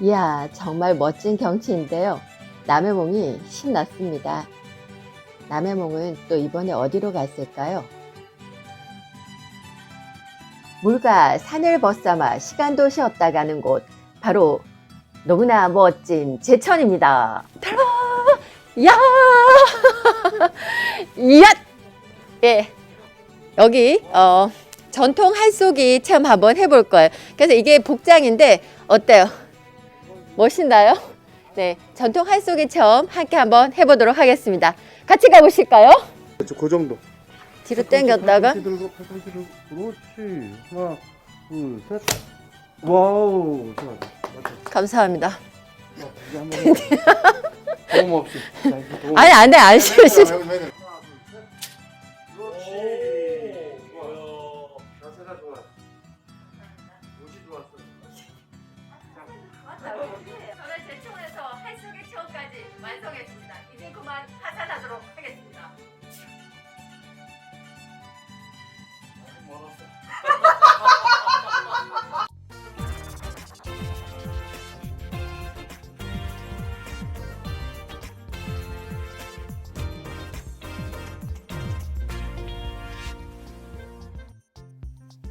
이야, 정말 멋진 경치인데요. 남해몽이 신났습니다. 남해몽은 또 이번에 어디로 갔을까요? 물과 산을 벗삼아 시간도 쉬었다 가는 곳, 바로 너무나 멋진 제천입니다. 따라! 야! 야! 예. 여기, 어, 전통 할쏘기 체험 한번 해볼 거예요. 그래서 이게 복장인데, 어때요? 멋있나요? 네, 전통 할쏘기 체험 함께 한번 해보도록 하겠습니다. 같이 가보실까요? 그렇죠, 그 정도. 뒤로 당겼다가 팔꿈치 들고 팔꿈치 들고 그렇지. 하나, 둘, 셋. 와우. 좋아. 맞아. 감사합니다. 자, 이제 한번 해. 도움 없이. 자, 이제 도움 아니 안돼 안 쉬어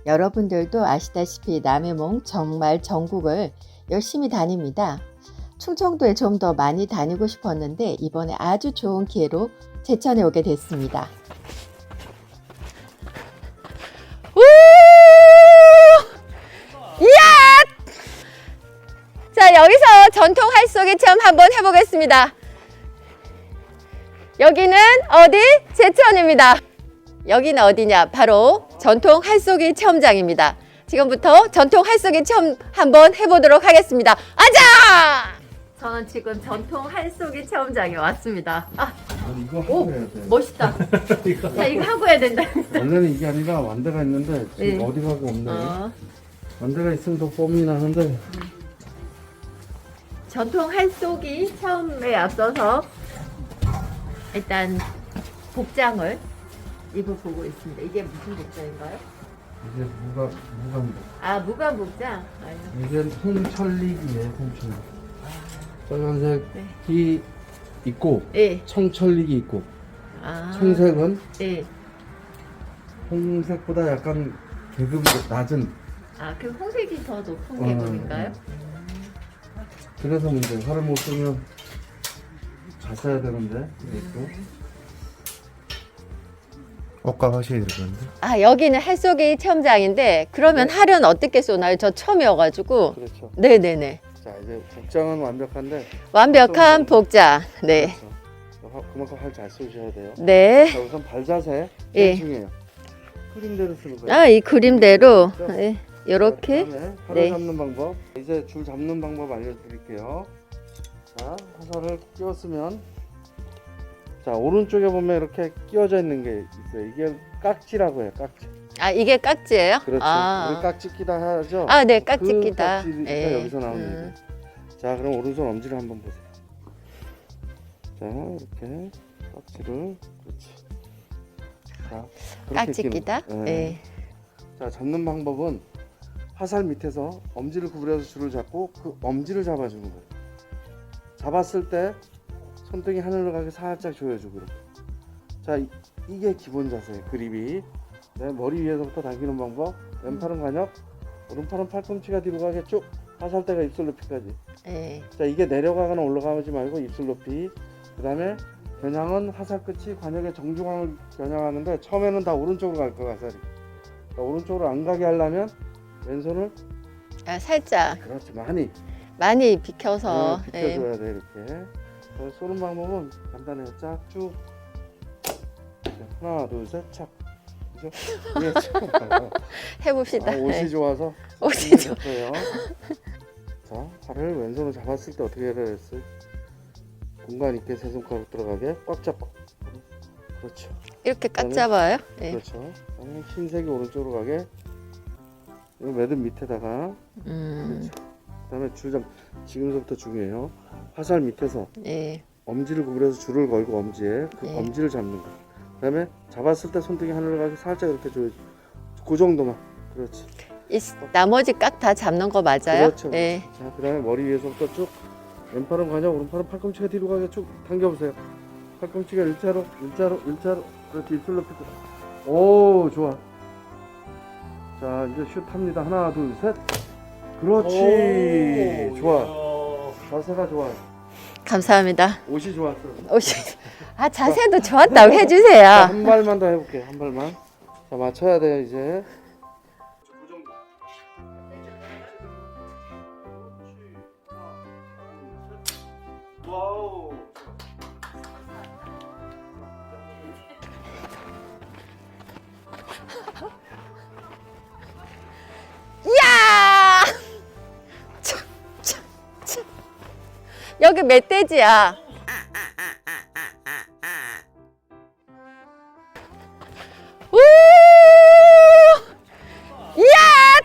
여러분들도 아시다시피 남해몽 정말 전국을 열심히 다닙니다. 충청도에 좀 더 많이 다니고 싶었는데 이번에 아주 좋은 기회로 제천에 오게 됐습니다. 우! 이야! 자, 여기서 전통 할쏘기 체험 한번 해보겠습니다. 여기는 어디? 제천입니다. 여기는 어디냐? 바로 전통 할쏘기 체험장입니다. 지금부터 전통 할쏘기 체험 한번 해보도록 하겠습니다. 아자! 저는 지금 전통 할쏘기 체험장에 왔습니다. 아, 아니, 이거 오! 하고 해야 돼. 멋있다. 자, 이거 하고 해야 된다. 원래는 이게 아니라 완대가 있는데 지금 네. 어디 가고 없네. 어, 완대가 있으면 더 뽐이 나는데 전통 할쏘기 체험에 앞서서 일단 복장을 입어보고 있습니다. 이게 무슨 복장인가요? 이제 무가 무감도. 아, 무관 복장. 아유. 이게 홍철릭이에요, 홍철릭. 빨간색이 있고 예. 청철릭이 있고 아. 청색은 예. 홍색보다 약간 계급이 낮은 아, 그 홍색이 더 높은 어, 계급인가요? 그래서 문제 살을 못 쓰면 잘 써야 되는데 이것도 옷값 하셔야 되는데 아, 여기는 할쏘기 체험장인데 그러면 할은 어떻게 쏘나요? 저 처음이어가지고. 그렇죠 네네네. 자 이제 복장은 완벽한데 완벽한 복장. 네. 그렇죠. 하- 그만큼 활 잘 쏘셔야 돼요 네. 자 우선 발 자세 예. 제일 중요해요 그림대로 쓰는 거예요 아, 이 그림대로. 네. 요렇게. 그다음에 팔을 네. 잡는 방법 이제 줄 잡는 방법 알려드릴게요 자 화살을 끼웠으면 자 오른쪽에 보면 이렇게 끼워져 있는 게 있어요 이게 깍지라고 해요 깍지 아, 이게 깍지예요? 그렇죠 아. 우리 깍지 끼다 하죠 아, 네, 그 깍지 끼다. 깍지가 예. 여기서 나오는 음. 얘기 자 그럼 오른손 엄지를 한번 보세요 자 이렇게 깍지를 그렇지 자 그렇게 깍지 끼는 끼다. 거예요. 네. 예. 자 잡는 방법은 화살 밑에서 엄지를 구부려서 줄을 잡고 그 엄지를 잡아주는 거예요. 잡았을 때 손등이 하늘로 가게 살짝 조여주고 이렇게. 자 이, 이게 기본 자세예요. 그립이 네, 머리 위에서부터 당기는 방법. 왼팔은 관역, 오른팔은 팔꿈치가 뒤로 가게 쭉 화살 대가 입술 높이까지. 네. 자 이게 내려가거나 올라가지 말고 입술 높이. 그 다음에 겨냥은 화살 끝이 관역의 정중앙을 겨냥하는데 처음에는 다 오른쪽으로 갈 거야 화살이. 그러니까 오른쪽으로 안 가게 하려면 왼손을 아, 살짝 그렇지 많이 많이 비켜서. 네, 네. 비켜줘야 돼 이렇게. 자, 쏘는 방법은 간단해요. 쫙 쭉. 자, 하나 둘셋 착 그죠? 이게 참- 해봅시다. 아, 옷이 네. 좋아서 옷이 좋아. 좋아요. 자 팔을 왼손으로 잡았을 때 어떻게 해야 될지 공간 있게 세 손가락 들어가게 꽉 잡고 그렇죠. 이렇게 깍 잡아요. 네. 그렇죠. 그다음에 흰색이 오른쪽으로 가게 이거 매듭 밑에다가 음. 그렇죠. 그다음에 줄잡 지금부터 중요해요. 화살 밑에서 네. 엄지를 구부려서 줄을 걸고 엄지에 그 네. 엄지를 잡는 거. 그 다음에 잡았을 때 손등이 하늘로 가게 살짝 이렇게 조여. 그 정도만. 그렇지. 이 스- 나머지 깍 다 잡는 거 맞아요? 그렇죠. 네. 자, 그 다음에 머리 위에서부터 쭉 왼팔은 가냐 오른팔은 팔꿈치가 뒤로 가게 쭉 당겨보세요. 팔꿈치가 일자로 일자로 일자로 그렇지 입술로 펴고. 오 좋아. 자 이제 슛 합니다. 하나 둘 셋. 그렇지. 좋아. 자세가 좋아. 감사합니다. 옷이 좋았어. 오시. 아 자세도 좋았다고 해주세요. 자, 한 발만 더 해볼게요. 한 발만. 자 맞춰야 돼요 이제. 와우. 여기 멧돼지야. 우! 야!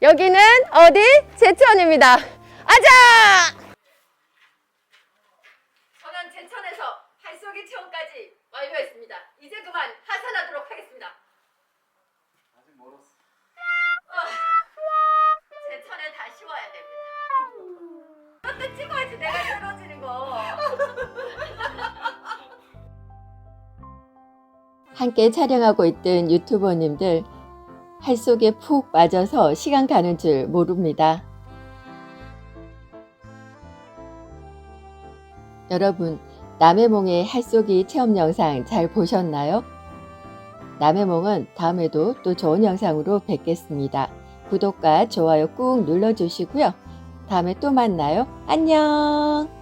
여기는 어디? 제천입니다. 아자! 함께 촬영하고 있던 유튜버님들 할 속에 푹 빠져서 시간 가는 줄 모릅니다. 여러분, 남해몽의 할쏘기 체험 영상 잘 보셨나요? 남해몽은 다음에도 또 좋은 영상으로 뵙겠습니다. 구독과 좋아요 꾹 눌러주시고요. 다음에 또 만나요. 안녕!